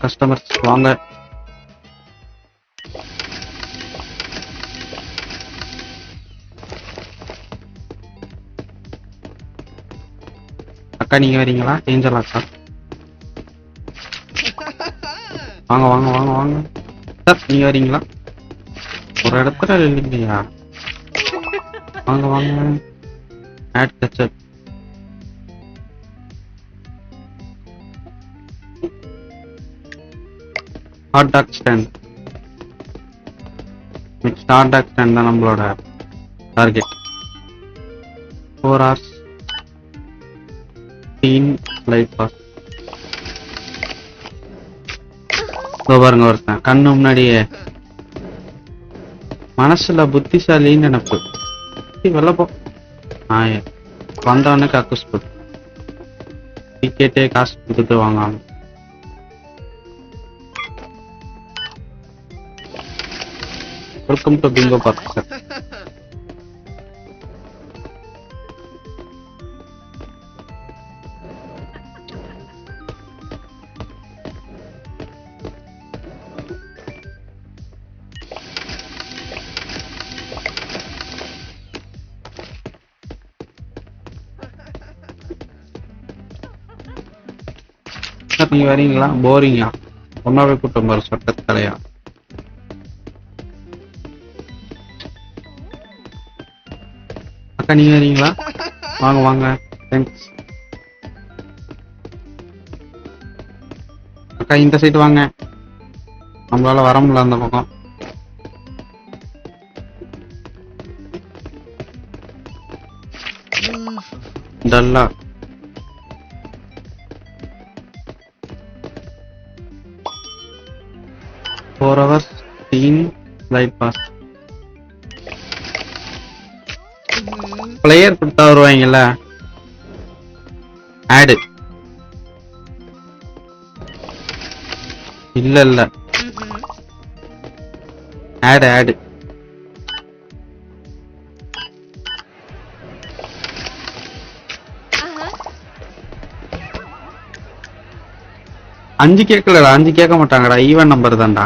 Customers வாங்க. அக்கா நீங்க வரீங்களா? ஏஞ்சல் அக்கா வாங்க வாங்க வாங்க வாங்க. சார் நீங்க வரீங்களா? ஒரு இடத்துல இல்லைங்கய்யா வாங்க வாங்க. Add ketchup hot dog stand next hot dog stand தான் நம்மளோட target four hours teen light pass பாருங்க ஒருத்தன். கண்ணு முன்னாடியே. மனசுல புத்திசாலின்னு நினப்பு. வெளில போ. ஆ வந்தவொடனே கக்கூஸ் போட்டு டிக்கெட்டே காசு கொடுத்துட்டு வாங்காம welcome to bingo park sir sir நீங்க வரீங்களா போரிங்கா ஒன்னாவே அக்கா நீங்க வரீங்களா? வாங்க வாங்க. தேங்க்ஸ் அக்கா இந்த சைடு வாங்க. நம்மளால வர முடியல அந்த பக்கம். டல்லா. Four hours teen light pass player கொடுத்தா வருவாங்கல்ல? ஆடு இல்ல இல்ல ஆடு ஆடு அஞ்சு கேட்கலடா அஞ்சு கேட்க மாட்டாங்கடா. ஈவன் நம்பர் தான்டா.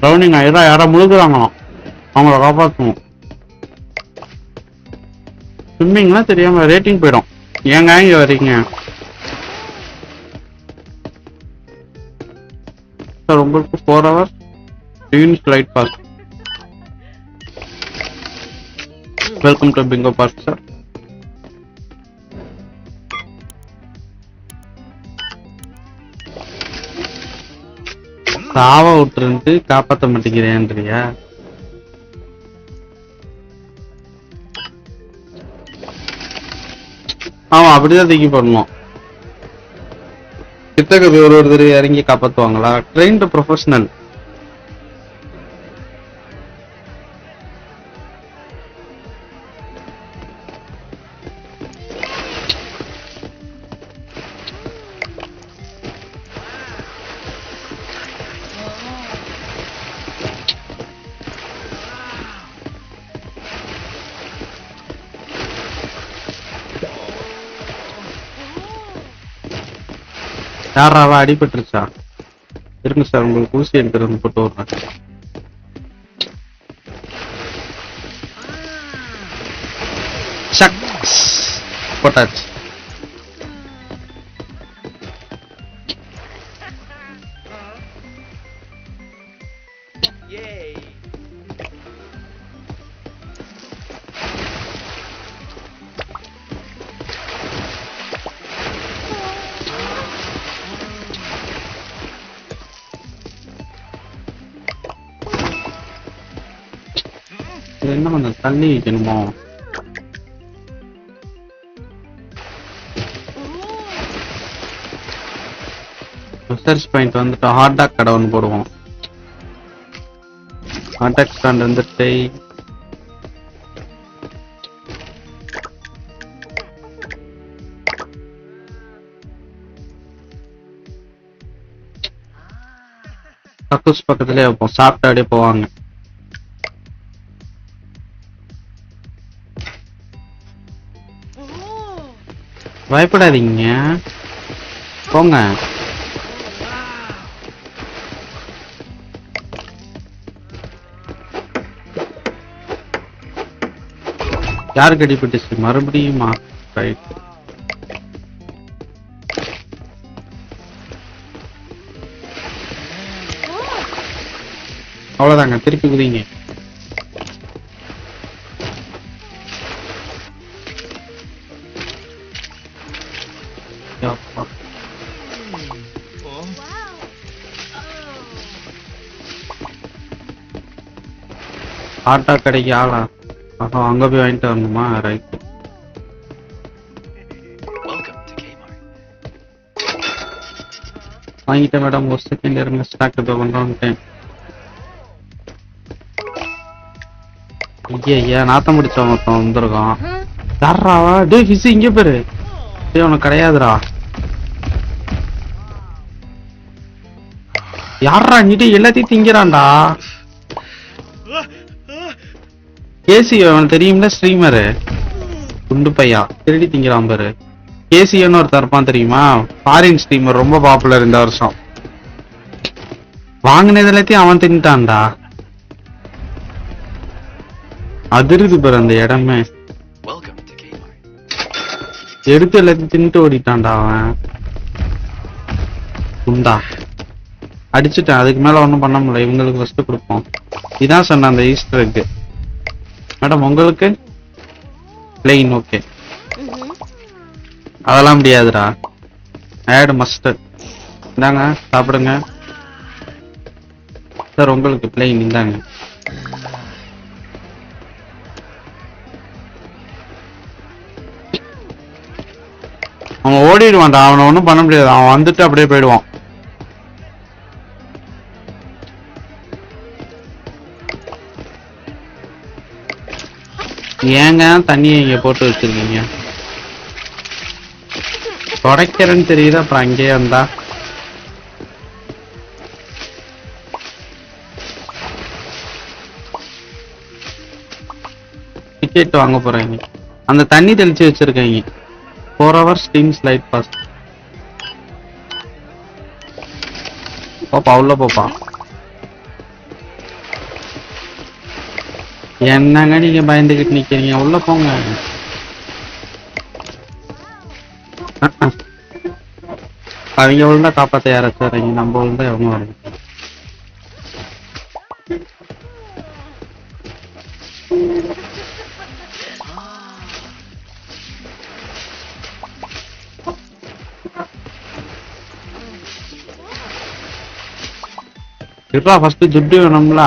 ப்ரௌனிங் ஆயிரம் யாரா முழுகுறாங்களாம். அவங்கள காப்பாற்றணும் ஸ்விம்மிங்லாம் தெரியாம ரேட்டிங் போயிடும். ஏங்க இங்க வரீங்க? சார் உங்களுக்கு four hour tune light park welcome to bingo park sir சாவ விட்டுருந்து காப்பாத்த மாட்டேங்கிறேன்றியா? ஆமா அப்படிதான் தூக்கி போடணும். கிட்டக்க போய் ஒரு ஒருத்தர் இறங்கி காப்பாத்துவாங்களா? Trained professional யாராவா அடிபட்டுருச்சா? இருங்க சார் உங்களுக்கு ஊசி எடுத்துட்டு வந்து போட்டு விடுறேன். சக்! போட்டாச்சு. என்ன கொஞ்சம் தள்ளி வைக்கணுமோ? ரிசர்ச் பாயிண்ட் வந்துட்டு ஹாட் டாக் கடை ஒன்று போடுவோம். ஹாட் டாக் ஸ்டாண்ட் வந்துட்டு கக்கூஸ் பக்கத்துலேயே வைப்போம். சாப்பிட்டு அப்படியே போவாங்க. பயப்படாதீங்க. போங்க. யாருக்கு அடிபட்டுச்சு மறுபடியும் ரைட் திருப்பி குதிங்க. ஆட்டோ கடைக்கு ஆளா? ஆஹா அங்க போய் வாங்கிட்டு வரணுமா? ரைட். வாங்கிட்டேன் மேடம். ஒரு செகண்ட் இருங்க. ஸ்டாக் இப்போ கொண்டு வந்துட்டேன். ஐயா ஐயா நாத்தம் முடிச்ச மொத்தம் வந்திருக்கான். யாராவா டேய் ஃபிஸ் இங்க பேரு. டேய் உனக்கு கிடையாதுடா. யாரா நீட்டு எல்லாத்தையும் திங்கிறான்டா. கேசி அவன் தெரியும்ல ஸ்ட்ரீமரு? குண்டு பையா. திருடி திங்கலாம் பாரு. கேசியன்னு ஒருத்தர் இருப்பான் தெரியுமா? ஃபாரின் ஸ்ட்ரீமர் ரொம்ப பாப்புலர் இந்த வருஷம். வாங்கினது எல்லாத்தையும் அவன் தின்ட்டான்டா அதிருது பாரு அந்த இடமே. எடுத்து எல்லாத்தையும் தின்ட்டு ஓடிட்டான்டா அவன். குண்டா. அடிச்சுட்டேன். அதுக்கு மேல ஒன்றும் பண்ண முடியல. இவங்களுக்கு ஃபர்ஸ்ட் கொடுப்போம். இதான் சொன்ன அந்த ஈஸ்டருக்கு மேடம் உங்களுக்கு? பிளெயின் ஓகே அதெல்லாம் முடியாதுடா. ஆட் மஸ்டர் இந்தாங்க சாப்பிடுங்க. சார் உங்களுக்கு பிளெயின் இந்தாங்க. அவன் ஓடிடுவான்டா அவனை ஒன்றும் பண்ண முடியாது. அவன் வந்துட்டு அப்படியே போயிடுவான். ஏங்க தண்ணியை இங்க போட்டு வச்சிருக்கீங்க? தொடக்கிறேன்னு தெரியுது அப்புறம் அங்கேயே வந்தா. டிக்கெட் வாங்க போறாங்க. அந்த தண்ணி தெளிச்சு வச்சிருக்காங்க. Four hours team slight pass பாப்பா உள்ள போப்பா. என்னங்க நீங்க பயந்துகிட்டு நிக்கிறீங்க உள்ள போங்க அஹ், அஹ். அவங்க ஒழுங்கா காப்பாத்த யாராச்சும் வரீங்க நம்ம ஒழுங்கா எவங்க வரீங்க இருப்பா ஃபர்ஸ்ட் துட்டு வேணும்ல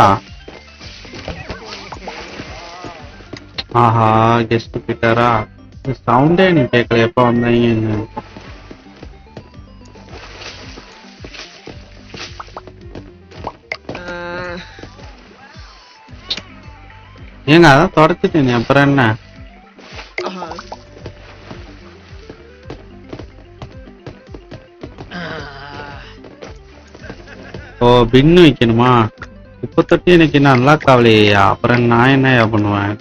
ஆஹா கெஸ்ட் போயிட்டாரா சவுண்டே நீ கேட்கல எப்ப வந்தீங்க ஏங்க அதான் தொடச்சிட்டேனே அப்புறம் என்ன? ஓ பின்னு வைக்கணுமா? இப்ப தொட்டி எனக்கு நல்லா கவலையா? அப்புறம் நான் என்னயா பண்ணுவேன்?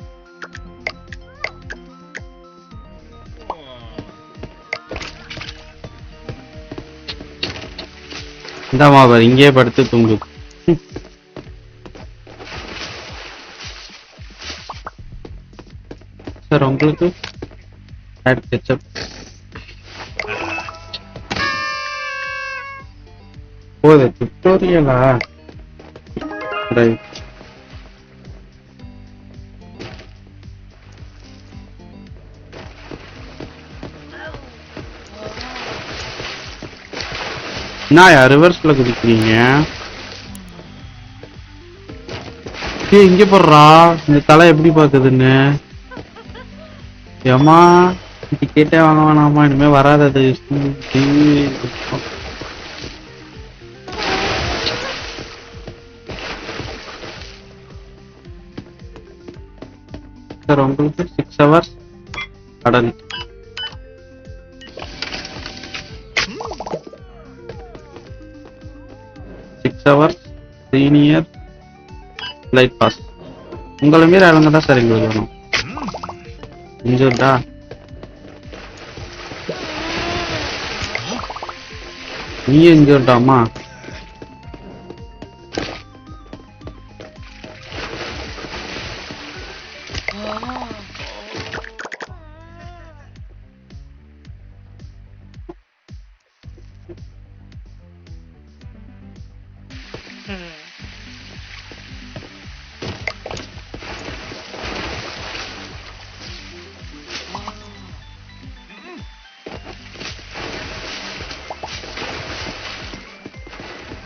இந்தாமா அவர் இங்கேயே படுத்து தூங்கு சார் உங்களுக்கு ஆட் கெச்சப் ஓ இது ரைட் என்னயா ரிவர்ஸ்ல குதிக்கிறீங்க? ஏய் இங்க போடுறா. இந்த தலை எப்படி பாக்குதுன்னு ஏமா டிக்கெட்டே வாங்க வேணாமா இனிமே வராதது சார் உங்களுக்கு சிக்ஸ் ஹவர்ஸ் கடல். ஹவர்ஸ் சீனியர் லைட் பாஸ் உங்களை மீறி அவங்க தான் சார் எங்களுக்கு வேணும். இன்ஜூர்டா நீ இன்ஜூர்டாமா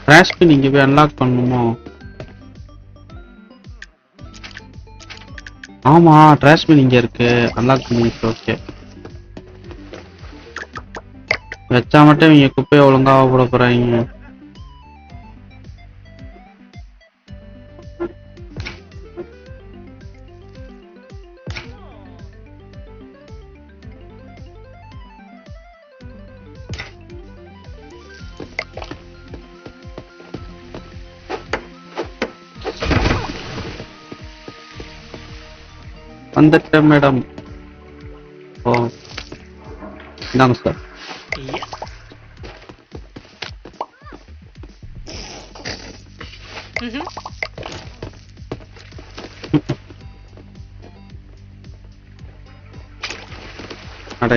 விட்டாமா நீங்க போய் அன்லாக் பண்ணுமோ ஆமா டிராஷ்பின் இங்க இருக்கு. அன்லாக் பண்ணிட்டு ஓகே வச்சா மட்டும் இவங்க குப்பையை ஒழுங்கா போட போறாங்க. வந்துட்டேன் மேடம் ஓ இந்தாங்க சார் Yes. Mhm. அட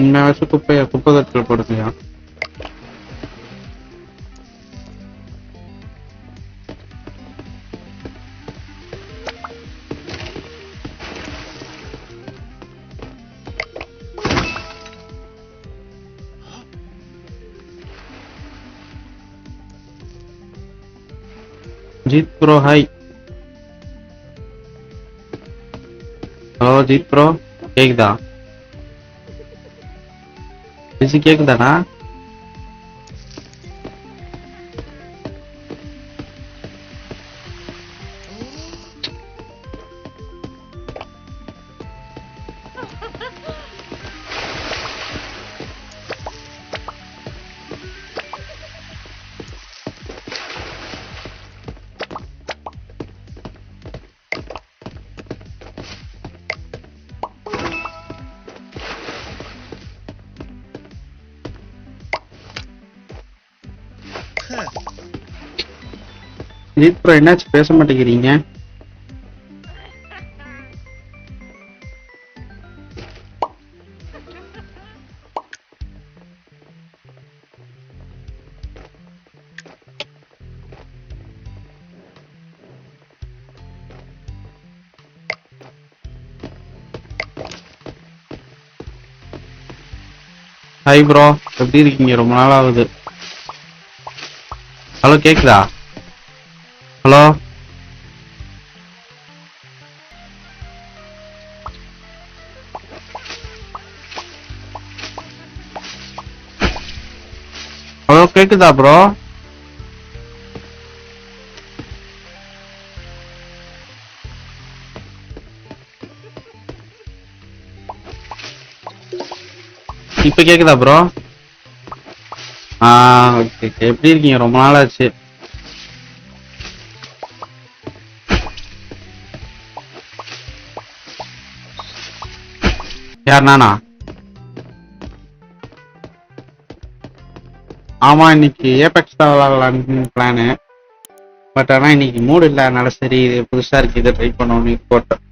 मैं वैसे तो पे तो पता चल पड़ गया Jeet pro hi hello Jeet pro एकदा பேசி கேக்குதாடா ஜீத் என்னாச்சு? பேச மாட்டேங்கிறீங்க. ஹாய் ப்ரோ எப்படி இருக்கீங்க? ரொம்ப நாள் ஆகுது ஹலோ கேக்குதா? ஹலோ? ஹலோ கேக்குதா ப்ரோ இப்ப கேக்குதா ப்ரோ ஆ ஓகே எப்படி இருக்கீங்க? ரொம்ப நாள் ஆச்சு யார் நானா? ஆமா இன்னைக்கு ஏபெக்ஸ் தான் விளாடலான்னு பிளானு பட் ஆனா இன்னைக்கு மூடு இல்ல. அதனால சரி இது புதுசா இருக்கு. இதை ட்ரை பண்ணோம்னு போட்டேன்